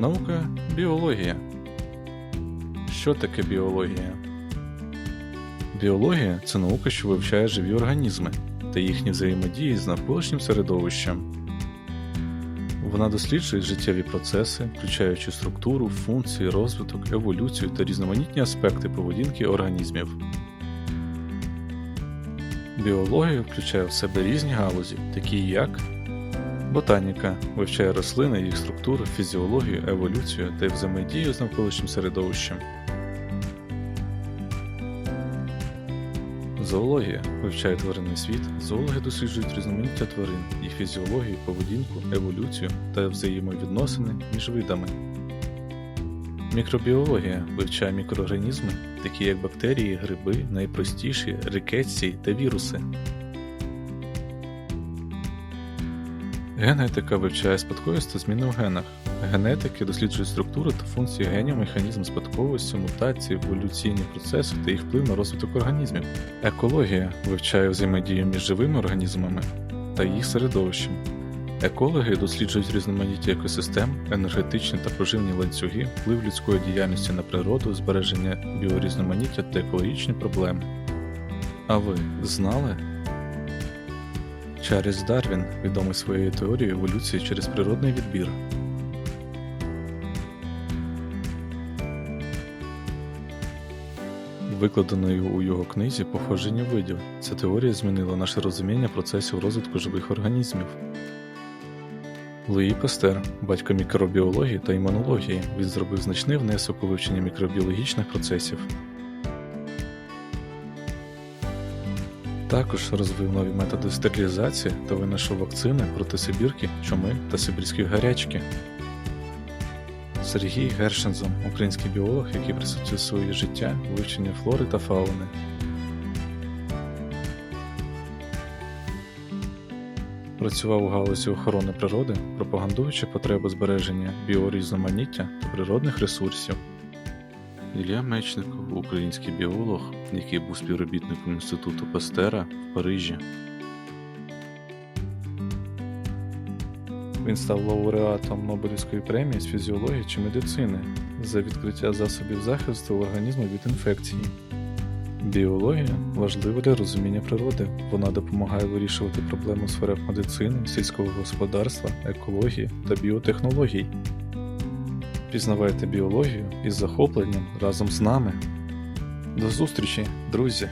Наука біологія. Що таке біологія? Біологія це наука, що вивчає живі організми та їхні взаємодії з навколишнім середовищем. Вона досліджує життєві процеси, включаючи структуру, функції, розвиток, еволюцію та різноманітні аспекти поведінки організмів. Біологія включає в себе різні галузі, такі як Ботаніка вивчає рослини, їх структуру, фізіологію, еволюцію та взаємодію з навколишнім середовищем. Зоологія вивчає тваринний світ, зоологи досліджують різноманіття тварин, їх фізіологію, поведінку, еволюцію та взаємовідносини між видами. Мікробіологія вивчає мікроорганізми, такі як бактерії, гриби, найпростіші, рикетсії та віруси. Генетика вивчає спадковість та зміни в генах. Генетики досліджують структуру та функції генів, механізм спадковості, мутації, еволюційні процеси та їх вплив на розвиток організмів. Екологія вивчає взаємодію між живими організмами та їх середовищем. Екологи досліджують різноманіття екосистем, енергетичні та поживні ланцюги, вплив людської діяльності на природу, збереження біорізноманіття та екологічні проблеми. А ви знали? Чарльз Дарвін відомий своєю теорією еволюції через природний відбір. Викладеною у його книзі Походження видів ця теорія змінила наше розуміння процесів розвитку живих організмів. Луї Пастер, батько мікробіології та імунології, він зробив значний внесок у вивчення мікробіологічних процесів. Також розвив нові методи стерилізації та винайшов вакцини проти сибірки, чуми та сибірської гарячки. Сергій Гершензон, український біолог, який присвятив своє життя вивченню флори та фауни. Працював у галузі охорони природи, пропагандуючи потребу збереження біорізноманіття та природних ресурсів. Ілля Мечников, український біолог, який був співробітником Інституту Пастера в Парижі. Він став лауреатом Нобелівської премії з фізіології чи медицини за відкриття засобів захисту організму від інфекції. Біологія важлива для розуміння природи. Вона допомагає вирішувати проблеми у сферах медицини, сільського господарства, екології та біотехнологій. Пізнавайте біологію із захопленням разом з нами. До зустрічі, друзі!